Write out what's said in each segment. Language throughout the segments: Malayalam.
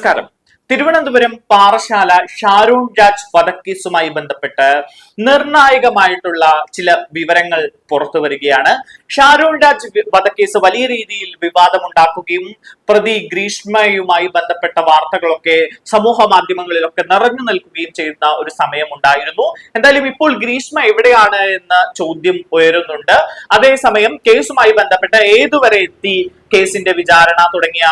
നമസ്കാരം. തിരുവനന്തപുരം പാറശാല ഷാരൂൺ രാജ് വധക്കേസുമായി ബന്ധപ്പെട്ട് നിർണായകമായിട്ടുള്ള ചില വിവരങ്ങൾ പുറത്തു വരികയാണ്. ഷാരൂൺ രാജ് വധക്കേസ് വലിയ രീതിയിൽ വിവാദമുണ്ടാക്കുകയും പ്രതി ഗ്രീഷ്മയുമായി ബന്ധപ്പെട്ട വാർത്തകളൊക്കെ സമൂഹ മാധ്യമങ്ങളിലൊക്കെ നിറഞ്ഞു നിൽക്കുകയും ചെയ്യുന്ന ഒരു സമയമുണ്ടായിരുന്നു. എന്തായാലും ഇപ്പോൾ ഗ്രീഷ്മ എവിടെയാണ് എന്ന ചോദ്യം ഉയരുന്നുണ്ട്. അതേസമയം കേസുമായി ബന്ധപ്പെട്ട് ഏതുവരെ എത്തി കേസിന്റെ വിചാരണ തുടങ്ങിയ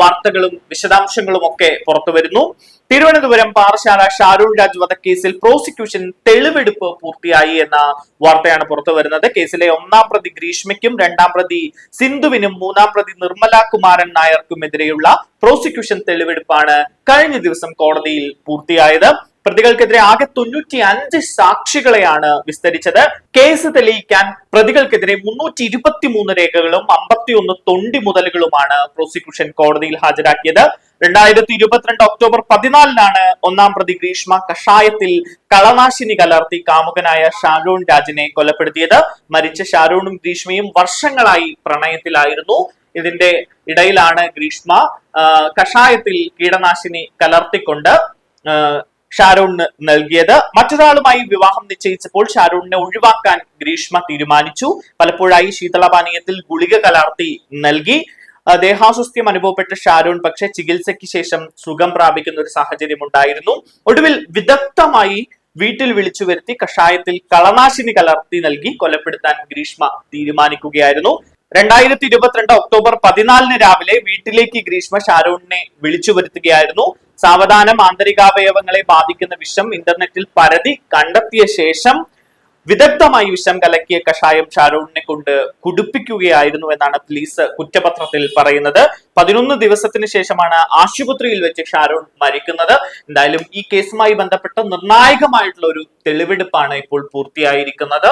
വാർത്തകളും വിശദാംശങ്ങളും ഒക്കെ പുറത്തു വരുന്നു. തിരുവനന്തപുരം പാറശാല ഷാരൂൺ രാജ് വധക്കേസിൽ പ്രോസിക്യൂഷൻ തെളിവെടുപ്പ് പൂർത്തിയായി എന്ന വാർത്തയാണ് പുറത്തു വരുന്നത്. കേസിലെ ഒന്നാം പ്രതി ഗ്രീഷ്മയ്ക്കും രണ്ടാം പ്രതി സിന്ധുവിനും മൂന്നാം പ്രതി നിർമ്മല കുമാരൻ നായർക്കും എതിരെയുള്ള പ്രോസിക്യൂഷൻ തെളിവെടുപ്പാണ് കഴിഞ്ഞ ദിവസം കോടതിയിൽ പൂർത്തിയായത്. പ്രതികൾക്കെതിരെ ആകെ തൊണ്ണൂറ്റി അഞ്ച് സാക്ഷികളെയാണ് വിസ്തരിച്ചത്. കേസ് തെളിയിക്കാൻ പ്രതികൾക്കെതിരെ മുന്നൂറ്റി ഇരുപത്തി മൂന്ന് രേഖകളും അമ്പത്തിയൊന്ന് തൊണ്ടി മുതലുകളുമാണ് പ്രോസിക്യൂഷൻ കോടതിയിൽ ഹാജരാക്കിയത്. രണ്ടായിരത്തി ഇരുപത്തിരണ്ട് ഒക്ടോബർ പതിനാലിനാണ് ഒന്നാം പ്രതി ഗ്രീഷ്മ കഷായത്തിൽ കളനാശിനി കലർത്തി കാമുകനായ ഷാരൂൺ രാജിനെ കൊലപ്പെടുത്തിയത്. മരിച്ച ഷാരൂണും ഗ്രീഷ്മയും വർഷങ്ങളായി പ്രണയത്തിലായിരുന്നു. ഇതിന്റെ ഇടയിലാണ് ഗ്രീഷ്മ കഷായത്തിൽ കീടനാശിനി കലർത്തിക്കൊണ്ട് ഷാരൂണിന് നൽകിയത്. മറ്റൊരാളുമായി വിവാഹം നിശ്ചയിച്ചപ്പോൾ ഷാരൂണിനെ ഒഴിവാക്കാൻ ഗ്രീഷ്മ തീരുമാനിച്ചു. പലപ്പോഴായി ശീതളപാനീയത്തിൽ ഗുളിക കലർത്തി നൽകി. ദേഹാസ്വസ്ഥ്യം അനുഭവപ്പെട്ട ഷാരൂൺ പക്ഷെ ചികിത്സയ്ക്ക് ശേഷം സുഖം പ്രാപിക്കുന്ന ഒരു സാഹചര്യം ഉണ്ടായിരുന്നു ഒടുവിൽ വിദഗ്ധമായി വീട്ടിൽ വിളിച്ചു വരുത്തി കഷായത്തിൽ കളനാശിനി കലർത്തി നൽകി കൊലപ്പെടുത്താൻ ഗ്രീഷ്മ തീരുമാനിക്കുകയായിരുന്നു. രണ്ടായിരത്തി ഇരുപത്തിരണ്ട് ഒക്ടോബർ പതിനാലിന് രാവിലെ വീട്ടിലേക്ക് ഗ്രീഷ്മ ഷാരൂണിനെ വിളിച്ചു വരുത്തുകയായിരുന്നു. സാവധാനം ആന്തരികാവയവങ്ങളെ ബാധിക്കുന്ന വിഷം ഇന്റർനെറ്റിൽ പരതി കണ്ടെത്തിയ ശേഷം വിദഗ്ധമായി വിഷം കലക്കിയ കഷായം ഷാരൂണിനെ കൊണ്ട് കുടിപ്പിക്കുകയായിരുന്നു എന്നാണ് പോലീസ് കുറ്റപത്രത്തിൽ പറയുന്നത്. പതിനൊന്ന് ദിവസത്തിന് ശേഷമാണ് ആശുപത്രിയിൽ വെച്ച് ഷാരൂൺ മരിക്കുന്നത്. എന്തായാലും ഈ കേസുമായി ബന്ധപ്പെട്ട നിർണായകമായിട്ടുള്ള ഒരു തെളിവെടുപ്പാണ് ഇപ്പോൾ പൂർത്തിയായിരിക്കുന്നത്.